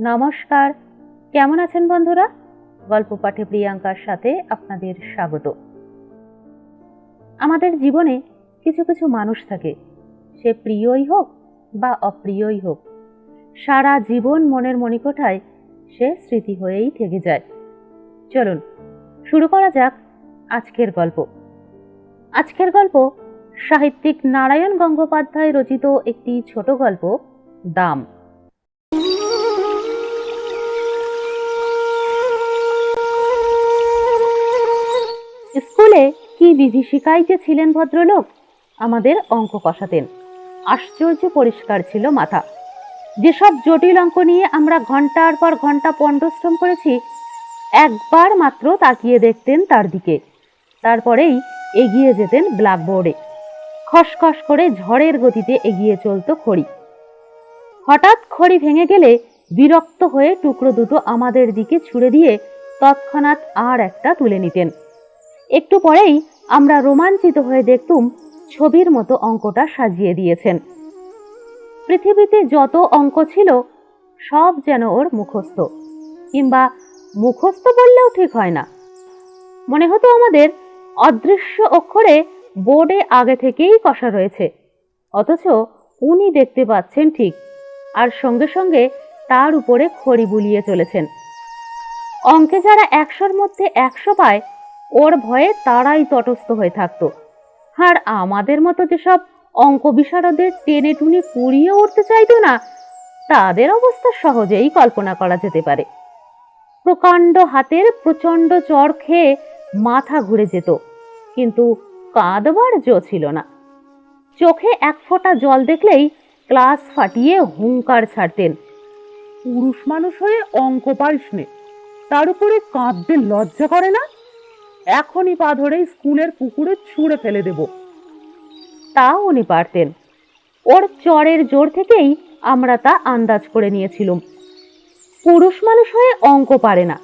নমস্কার। কেমন আছেন বন্ধুরা? গল্প পাঠে প্রিয়াঙ্কার সাথে আপনাদের স্বাগত। আমাদের জীবনে কিছু কিছু মানুষ থাকে। সে প্রিয়ই হোক বা অপ্রিয়ই হোক, সারা জীবন মনের মণিকোঠায় সে স্মৃতি হয়েই থেকে যায়। চলুন, শুরু করা যাক আজকের গল্প। আজকের গল্প সাহিত্যিক নারায়ণ গঙ্গোপাধ্যায় রচিত একটি ছোট গল্প, দাম। স্কুলে কি বিভীষিকাই যে ছিলেন ভদ্রলোক? আমাদের অঙ্ক কষাতেন। আশ্চর্য পরিষ্কার ছিল মাথা। যেসব জটিল অঙ্ক নিয়ে আমরা ঘণ্টার পর ঘণ্টা পণ্ডশ্রম করেছি, একবার মাত্র তাকিয়ে দেখতেন তার দিকে। তারপরেই এগিয়ে যেতেন ব্ল্যাকবোর্ডে। খসখস করে ঝড়ের গতিতে এগিয়ে চলতো খড়ি। হঠাৎ খড়ি ভেঙে গেলে বিরক্ত হয়ে টুকরো দুটো আমাদের দিকে ছুড়ে দিয়ে তৎক্ষণাৎ আর একটা তুলে নিতেন। একটু পরেই আমরা রোমাঞ্চিত হয়ে দেখতুম ছবির মতো অঙ্কটা সাজিয়ে দিয়েছেন। পৃথিবীতে যত অঙ্ক ছিল, সব যেন ওর মুখস্থ। কিংবা মুখস্থ বললেও ঠিক হয় না। মনে হতো আমাদের অদৃশ্য অক্ষরে বোর্ডে আগে থেকেই কষা রয়েছে। অথচ উনি দেখতে পাচ্ছেন ঠিক, আর সঙ্গে সঙ্গে তার উপরে খড়ি বুলিয়ে চলেছেন। অঙ্কে যারা একশোর মধ্যে একশো পায় ওর ভয়ে তারাই তটস্থ হয়ে থাকতো। আর আমাদের মতো যেসব অঙ্ক বিশারদের টেনে টুনে কুড়িয়ে উঠতে চাইতো না, তাদের অবস্থা সহজেই কল্পনা করা যেতে পারে। প্রকাণ্ড হাতের প্রচণ্ড চর খেয়ে মাথা ঘুরে যেত, কিন্তু কাঁদবার জো ছিল না। চোখে এক ফোঁটা জল দেখলেই ক্লাস ফাটিয়ে হুঙ্কার ছাড়তেন। পুরুষ মানুষ হয়ে অঙ্ক পারিস তার উপরে কাঁদতে লজ্জা করে না? এখনই পা ধরে স্কুলের পুকুরে ছুঁড়ে ফেলে দেব। তাও উনি পারতেন। ওর চরের জোর থেকেই আমরা তা আন্দাজ করে নিয়েছিলাম। পুরুষ মানুষ হয়ে অঙ্ক পারে না।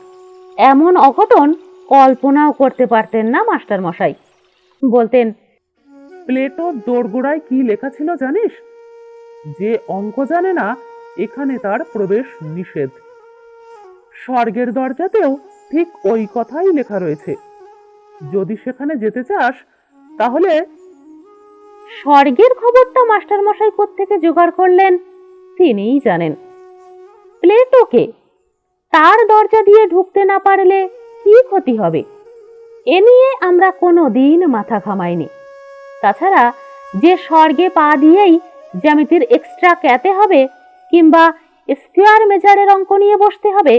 এমন অঘটন কল্পনাও করতে পারতেন না মাস্টার মশাই বলতেন প্লেটোর দোরগোড়ায় কি লেখা ছিল জানিস? যে অঙ্ক জানে না, এখানে তার প্রবেশ নিষেধ। স্বর্গের দরজাতেও ঠিক ওই কথাই লেখা রয়েছে। যদি সেখানে যেতে চাস, তাহলে স্বর্গের খবরটা মাস্টার মশাই থেকে জোগাড় করলেন, তিনিই জানেন। প্লেটোকে তার দরজা দিয়ে ঢুকতে না পারলে কি ক্ষতি হবে? এ নিয়ে আমরা কোনো দিন মাথা ঘামাইনি। তাছাড়া যে স্বর্গে পা দিয়েই জ্যামিতির এক্সট্রা ক্যাতে হবে কিংবা স্কোয়ার মেজারের অঙ্ক নিয়ে বসতে হবে,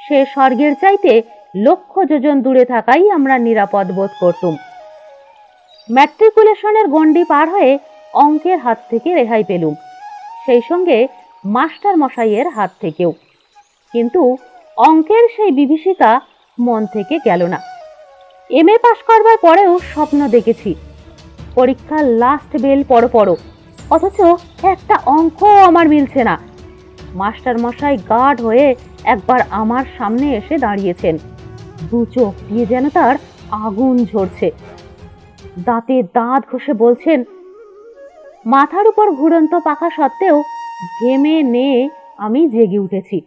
সে স্বর্গের চাইতে লক্ষ যোজন দূরে থাকাই আমরা নিরাপদ বোধ করতুম। ম্যাট্রিকুলেশনের গণ্ডি পার হয়ে অঙ্কের হাত থেকে রেহাই পেলুম। সেই সঙ্গে মাস্টার মশাইয়ের হাত থেকেও। কিন্তু অঙ্কের সেই বিভীষিকা মন থেকে গেল না। এম এ পাশ করবার পরেও স্বপ্ন দেখেছি। পরীক্ষার লাস্ট বেল পড়ো পড়ো। অথচ একটা অঙ্ক আমার মিলছে না। মাস্টার মশাই গার্ড হয়ে একবার আমার সামনে এসে দাঁড়িয়েছেন। দু চোখ দিয়ে যেন তার আগুন ঝরছে। দাঁতে দাঁত ঘষে বলছেন, মাথার উপর ঘুরন্ত পাখা সত্ত্বেও ঘেমে নে আমি জেগে উঠেছি।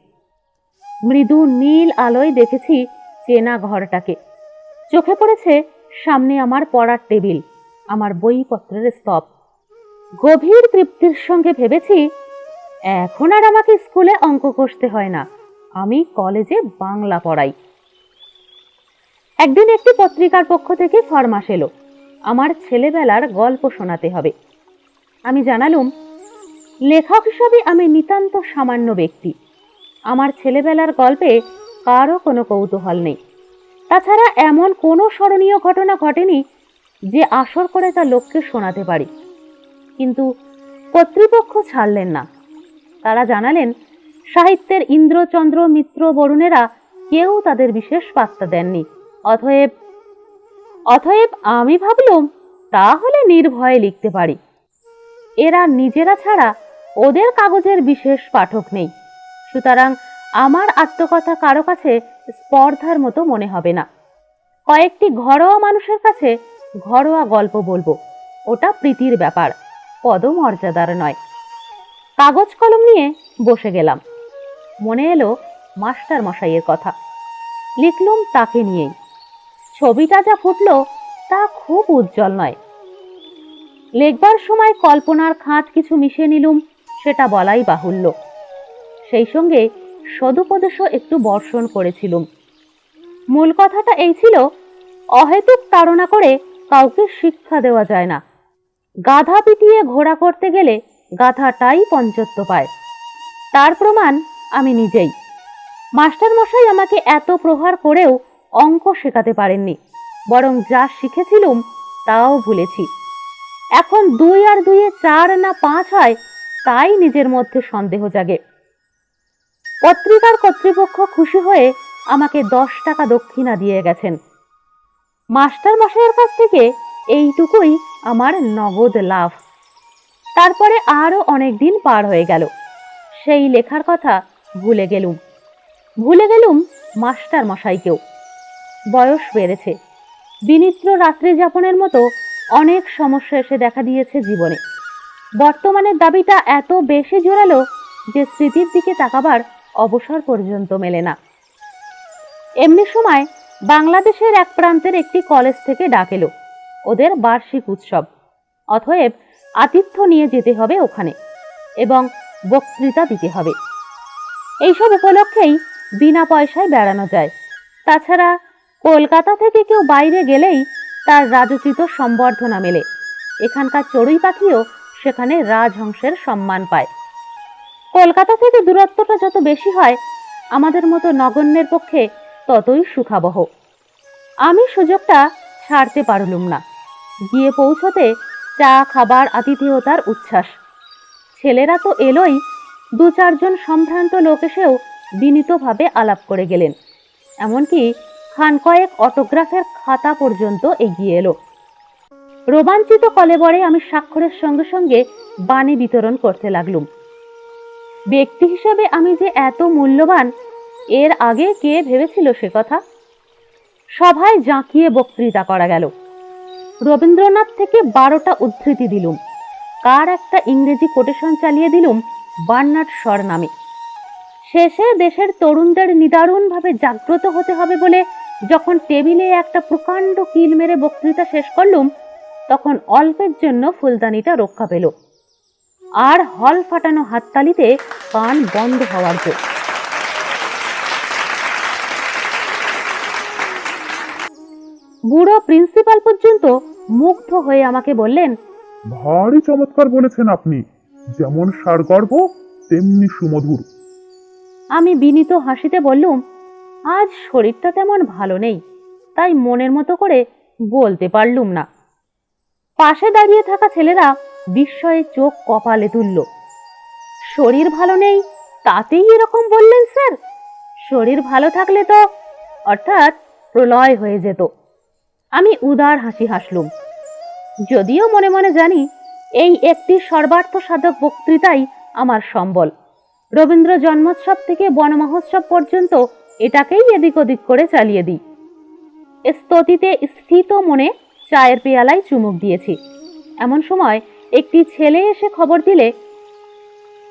মৃদু নীল আলোয় দেখেছি চেনা ঘরটাকে। চোখে পড়েছে সামনে আমার পড়ার টেবিল, আমার বইপত্রের স্তব। গভীর তৃপ্তির সঙ্গে ভেবেছি, এখন আর আমাকে স্কুলে অঙ্ক কষতে হয় না। আমি কলেজে বাংলা পড়াই। একদিন একটি পত্রিকার পক্ষ থেকে ফরমাস এলো। আমার ছেলেবেলার গল্প শোনাতে হবে। আমি জানালুম, লেখক হিসাবে আমি নিতান্ত সামান্য ব্যক্তি। আমার ছেলেবেলার গল্পে কারও কোনো কৌতূহল নেই। তাছাড়া এমন কোনো স্মরণীয় ঘটনা ঘটেনি যে আসর করে তা লোককে শোনাতে পারি। কিন্তু কর্তৃপক্ষ ছাড়লেন না। তারা জানালেন, সাহিত্যের ইন্দ্রচন্দ্র মিত্র বরুণেরা কেউ তাদের বিশেষ পাত্তা দেননি। অতএব অতএব আমি ভাবলুম তাহলে নির্ভয়ে লিখতে পারি। এরা নিজেরা ছাড়া ওদের কাগজের বিশেষ পাঠক নেই। সুতরাং আমার আত্মকথা কারও কাছে স্পর্ধার মতো মনে হবে না। কয়েকটি ঘরোয়া মানুষের কাছে ঘরোয়া গল্প বলব। ওটা প্রীতির ব্যাপার, পদমর্যাদার নয়। কাগজ কলম নিয়ে বসে গেলাম। মনে এলো মাস্টার মশাইয়ের কথা। লিখলুম তাকে নিয়েই। ছবিটা যা ফুটলো তা খুব উজ্জ্বল নয়। লেখবার সময় কল্পনার খাত কিছু মিশিয়ে নিলুম, সেটা বলাই বাহুল্য। সেই সঙ্গে সদুপদেশও একটু বর্ষণ করেছিলুম। মূল কথাটা এই ছিল, অহেতুক তাড়না করে কাউকে শিক্ষা দেওয়া যায় না। গাধা পিটিয়ে ঘোড়া করতে গেলে গাধাটাই পঞ্চত্ব পায়। তার প্রমাণ আমি নিজেই। মাস্টারমশাই আমাকে এত প্রহার করেও অঙ্ক শেখাতে পারেননি। বরং যা শিখেছিলুম, তাও ভুলেছি। এখন দুই আর দুইয়ে চার না পাঁচ হয়, তাই নিজের মধ্যে সন্দেহ জাগে। পত্রিকার কর্তৃপক্ষ খুশি হয়ে আমাকে দশ টাকা দক্ষিণা দিয়ে গেছেন। মাস্টার মশাইয়ের কাছ থেকে এইটুকুই আমার নগদ লাভ। তারপরে আরও অনেক দিন পার হয়ে গেল। সেই লেখার কথা ভুলে গেলুম। ভুলে গেলুম মাস্টার মশাইকেও। বয়স বেড়েছে। বিনিত্র রাত্রি যাপনের মতো অনেক সমস্যা এসে দেখা দিয়েছে জীবনে। বর্তমানের দাবিটা এত বেশি জোরালো যে স্মৃতির দিকে তাকাবার অবসর পর্যন্ত মেলে না। এমনি সময় বাংলাদেশের এক প্রান্তের একটি কলেজ থেকে ডাক এলো। ওদের বার্ষিক উৎসব। অতএব আতিথ্য নিয়ে যেতে হবে ওখানে এবং বক্তৃতা দিতে হবে। এইসব উপলক্ষেই বিনা পয়সায় বেড়ানো যায়। তাছাড়া কলকাতা থেকে কেউ বাইরে গেলেই তার রাজোচিত সম্বর্ধনা মেলে। এখানকার চড়ুই পাখিও সেখানে রাজহংসের সম্মান পায়। কলকাতা থেকে দূরত্বটা যত বেশি হয়, আমাদের মতো নগণ্যের পক্ষে ততই সুখাবহ। আমি সুযোগটা ছাড়তে পারলুম না। গিয়ে পৌঁছতে চা, খাবার আতিথেয়তার উচ্ছ্বাস। ছেলেরা তো এলোই দু চারজন সম্ভ্রান্ত লোক এসেও বিনীতভাবে আলাপ করে গেলেন। এমনকি খান কয়েক অটোগ্রাফের খাতা পর্যন্ত এগিয়ে এলো। রোমাঞ্চিত কলেবরে আমি স্বাক্ষরের সঙ্গে সঙ্গে বাণী বিতরণ করতে লাগলুম। ব্যক্তি হিসাবে আমি যে এত মূল্যবান, এর আগে কে ভেবেছিল সে কথা? সভায় জাঁকিয়ে বক্তৃতা করা গেল। রবীন্দ্রনাথ থেকে বারোটা উদ্ধৃতি দিলুম। কার একটা ইংরেজি কোটেশন চালিয়ে দিলুম বার্নার্ড স্বর নামে। শেষে দেশের তরুণদের নিদারুণভাবে জাগ্রত হতে হবে বলে যখন টেবিলে একটা প্রকাণ্ড কিল মেরে বক্তৃতা শেষ করলুম তখন অল্পের জন্য ফুলদানিটা রক্ষা পেল। আর হল ফাটানো হাততালিতে কান বন্ধ হওয়ার জো বুড়ো প্রিন্সিপাল পর্যন্ত মুগ্ধ হয়ে আমাকে বললেন ভারী চমৎকার বলেছেন আপনি। যেমন সারগর্ভ তেমনি সুমধুর। আমি বিনীত হাসিতে বললুম আজ শরীরটা তেমন ভালো নেই, তাই মনের মতো করে বলতে পারলুম না। পাশে দাঁড়িয়ে থাকা ছেলেরা বিস্ময়ে চোখ কপালে তুলল। শরীর ভালো নেই, তাতেই এরকম বললেন স্যার? শরীর ভালো থাকলে তো, অর্থাৎ প্রলয় হয়ে যেত। আমি উদার হাসি হাসলুম। যদিও মনে মনে জানি, এই একটি সর্বার্থ সাধক বক্তৃতাই আমার সম্বল। রবীন্দ্র জন্মোৎসব থেকে বনমহোৎসব পর্যন্ত এটাকেই এদিক ওদিক করে চালিয়ে দিই। স্তুতিতে স্থিত মনে চায়ের পেয়ালায় চুমুক দিয়েছি। এমন সময় একটি ছেলে এসে খবর দিলে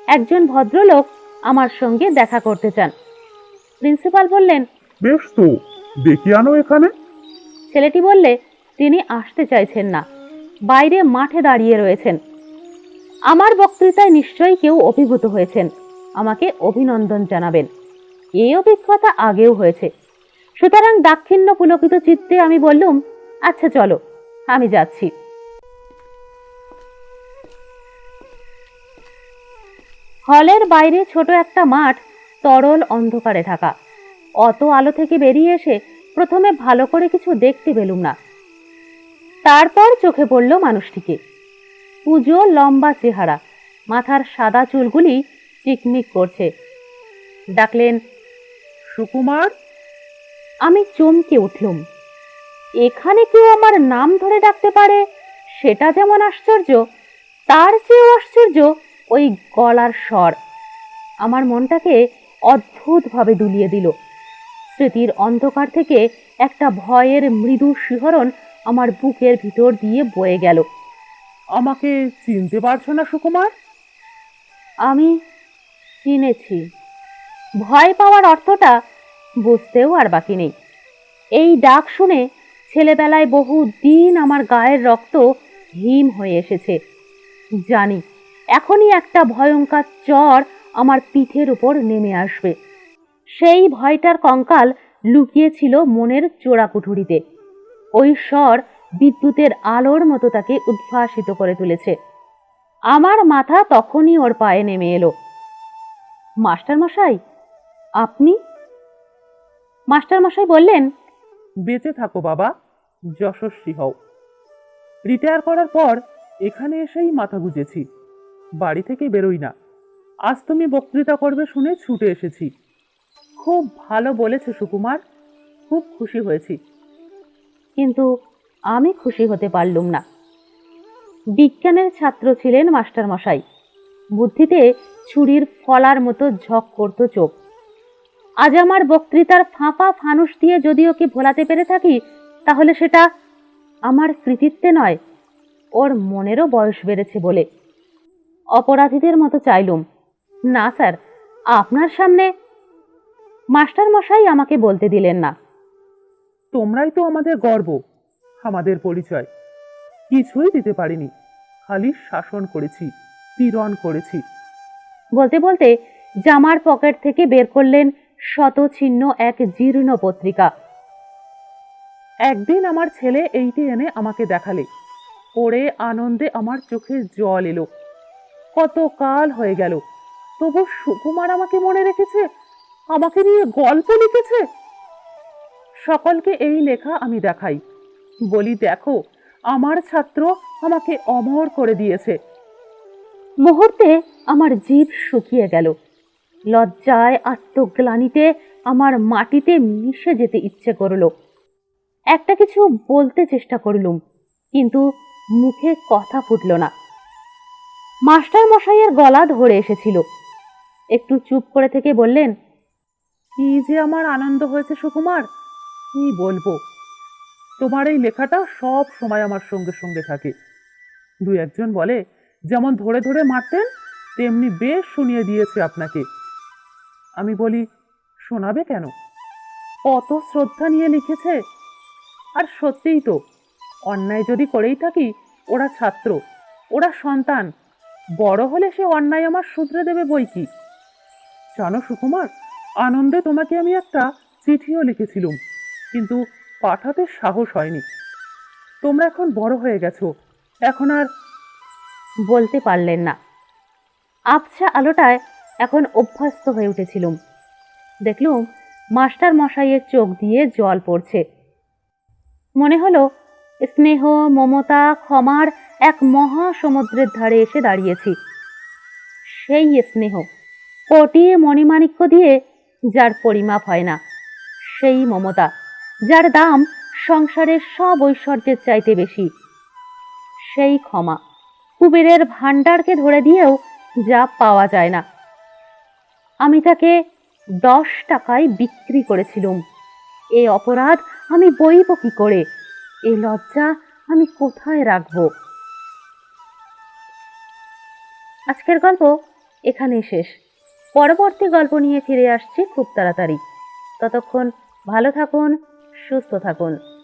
একজন ভদ্রলোক আমার সঙ্গে দেখা করতে চান। প্রিন্সিপাল বললেন বেশ তো ডেকে আনো এখানে। ছেলেটি বললে তিনি আসতে চাইছেন না বাইরে মাঠে দাঁড়িয়ে রয়েছেন। আমার বক্তৃতায় নিশ্চয়ই কেউ অভিভূত হয়েছেন। আমাকে অভিনন্দন জানাবেন। এই অভিজ্ঞতা আগেও হয়েছে। সুতরাং দাক্ষিণ্য পুলকিত চিত্তে আমি বললুম আচ্ছা চলো, আমি যাচ্ছি। হলের বাইরে ছোট একটা মাঠ তরল অন্ধকারে থাকা অত আলো থেকে বেরিয়ে এসে প্রথমে ভালো করে কিছু দেখতে পেলুম না। তারপর চোখে পড়ল মানুষটিকে। পুজো লম্বা চেহারা, মাথার সাদা চুলগুলি চিকমিক করছে। ডাকলেন সুকুমার? আমি চমকে উঠলুম। এখানে কেউ আমার নাম ধরে ডাকতে পারে? সেটা যেমন আশ্চর্য তার চেয়েও আশ্চর্য ওই গলার স্বর। আমার মনটাকে অদ্ভুতভাবে দুলিয়ে দিল। স্মৃতির অন্ধকার থেকে একটা ভয়ের মৃদু শিহরণ আমার বুকের ভিতর দিয়ে বয়ে গেল। আমাকে চিনতে পারছ না সুকুমার? আমি চিনেছি। ভয় পাওয়ার অর্থটা বুঝতেও আর বাকি নেই। এই ডাক শুনে ছেলেবেলায় বহু দিন আমার গায়ের রক্ত হিম হয়ে এসেছে। জানি, এখনই একটা ভয়ঙ্কর চর আমার পিঠের উপর নেমে আসবে। সেই ভয়টার কঙ্কাল লুকিয়েছিল মনের চোরাকুঠুরিতে। ওই স্বর বিদ্যুতের আলোর মতো তাকে উদ্ভাসিত করে তুলেছে। আমার মাথা তখনই ওর পায়ে নেমে এলো। মাস্টার মশাই আপনি? মাস্টার মশাই বললেন। বেঁচে থাকো বাবা যশস্বী হও। রিটায়ার করার পর এখানে এসেই মাথা গুজেছি। বাড়ি থেকে বেরোই না। আজ তুমি বক্তৃতা করবে শুনে ছুটে এসেছি। খুব ভালো বলেছে সুকুমার খুব খুশি হয়েছি। কিন্তু আমি খুশি হতে পারলুম না। বিজ্ঞানের ছাত্র ছিলেন মাস্টার মশাই বুদ্ধিতে ছুরির ফলার মতো ঝক করতো চোখ। আজ আমার বক্তৃতার ফাঁপা ফানুস দিয়ে যদি ওকে ভোলাতে পেরে থাকি তাহলে সেটা আমার কৃতিত্বে নয় ওর মনেরও বয়স বেড়েছে বলে। অপরাধীদের মতো চাইলুম। না স্যার আপনার সামনে মাস্টার মশাই আমাকে বলতে দিলেন না। তোমরাই তো আমাদের গর্ব আমাদের পরিচয়। কিছুই দিতে পারিনি খালি শাসন করেছি পীড়ন করেছি। বলতে বলতে জামার পকেট থেকে বের করলেন শতছিন্ন এক জীর্ণ পত্রিকা। একদিন আমার ছেলে এইটি এনে আমাকে দেখালে। পড়ে আনন্দে আমার চোখে জল এলো। কত কাল হয়ে গেল। তবু সুকুমার আমাকে মনে রেখেছে? আমাকে নিয়ে গল্প লিখেছে? সকলকে এই লেখা আমি দেখাই। বলি, দেখো, আমার ছাত্র আমাকে অমর করে দিয়েছে। মুহূর্তে আমার জীব শুকিয়ে গেল। লজ্জায় আত্মগ্লানিতে আমার মাটিতে মিশে যেতে ইচ্ছে করল। একটা কিছু বলতে চেষ্টা করলুম, কিন্তু মুখে কথা ফুটল না। মাস্টার মশাইয়ের গলা ধরে এসেছিল। একটু চুপ করে থেকে বললেন, কি যে আমার আনন্দ হয়েছে সুকুমার, কি বলব? তোমার এই লেখাটা সব সময় আমার সঙ্গে সঙ্গে থাকে। দু একজন বলে, যেমন ধরে ধরে মারতেন, তেমনি বেশ শুনিয়ে দিয়েছে আপনাকে। আমি বলি, শোনাবে কেন? কত শ্রদ্ধা নিয়ে লিখেছে? আর সত্যিই তো, অন্যায় যদি করেই থাকি, ওরা ছাত্র, ওরা সন্তান, বড় হলে সে অন্যায় আমার শুধরে দেবে বই কি? জানো সুকুমার, আনন্দে তোমাকে আমি একটা চিঠিও লিখেছিলুম, কিন্তু পাঠাতে সাহস হয়নি। তোমরা এখন বড় হয়ে গেছো, এখন আর বলতে পারলেন না। আবছা আলোটায় এখন অভ্যস্ত হয়ে উঠেছিলুম। দেখলুম মাস্টার মশাইয়ের চোখ দিয়ে জল পড়ছে। মনে হলো স্নেহ, মমতা, ক্ষমার এক মহা সমুদ্রের ধারে এসে দাঁড়িয়েছি। সেই স্নেহ, কোটি মণিমাণিক্য দিয়ে যার পরিমাপ হয় না, সেই মমতা, যার দাম সংসারের সব ঐশ্বর্যের চাইতে বেশি। সেই ক্ষমা, কুবেরের ভাণ্ডারকে ধরে দিয়েও যা পাওয়া যায় না। আমি তাকে দশ টাকায় বিক্রি করেছিলুম। এ অপরাধ আমি বইব কি করে? এ লজ্জা আমি কোথায় রাখব? আজকের গল্প এখানেই শেষ। পরবর্তী গল্প নিয়ে ফিরে আসছি খুব তাড়াতাড়ি। ততক্ষণ ভালো থাকুন, সুস্থ থাকুন।